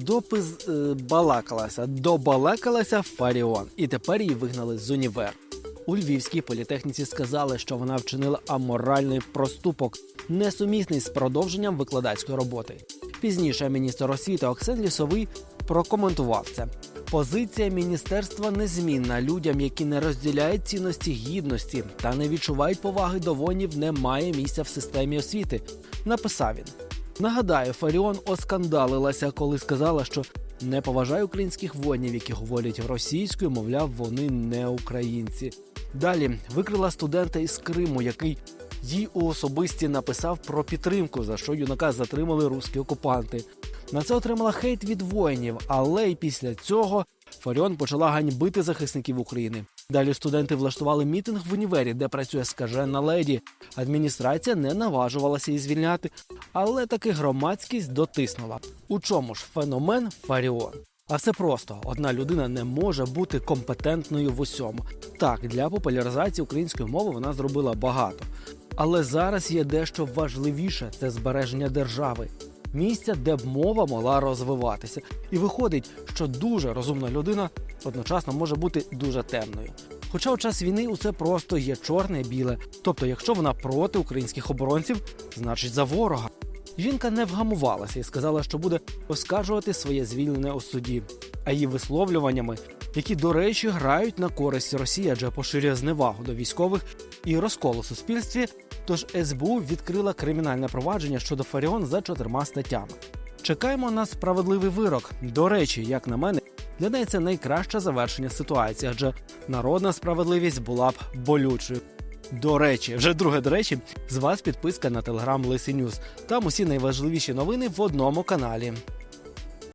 Допис е, балакалася, добалакалася Фаріон, і тепер її вигнали з універ. У Львівській політехніці сказали, що вона вчинила аморальний проступок, несумісний з продовженням викладацької роботи. Пізніше міністр освіти Оксен Лісовий прокоментував це. Позиція міністерства незмінна. Людям, які не розділяють цінності гідності та не відчувають поваги до воїнів, немає місця в системі освіти. Написав він. Нагадаю, Фаріон оскандалилася, коли сказала, що не поважає українських воїнів, які говорять російською, мовляв, вони не українці. Далі викрила студента із Криму, який їй у особисті написав про підтримку, за що юнака затримали русські окупанти. На це отримала хейт від воїнів, але й після цього Фаріон почала ганьбити захисників України. Далі студенти влаштували мітинг в універі, де працює скажена леді. Адміністрація не наважувалася її звільняти, але таки громадськість дотиснула. У чому ж феномен Фаріон? А все просто одна людина не може бути компетентною в усьому. Так, для популяризації української мови вона зробила багато. Але зараз є дещо важливіше це збереження держави, місця, де б мова могла розвиватися. І виходить, що дуже розумна людина одночасно може бути дуже темною. Хоча у час війни усе просто є чорне і біле. Тобто, якщо вона проти українських оборонців, значить за ворога. Жінка не вгамувалася і сказала, що буде оскаржувати своє звільнення у суді. А її висловлюваннями, які, до речі, грають на користь Росії, адже поширює зневагу до військових і розкол у суспільстві. Тож СБУ відкрила кримінальне провадження щодо Фаріон за чотирма статтями. Чекаємо на справедливий вирок. До речі, як на мене, для неї це найкраще завершення ситуації, адже народна справедливість була б болючою. До речі, вже друге до речі, з вас підписка на телеграм Лисі Ньюз. Там усі найважливіші новини в одному каналі.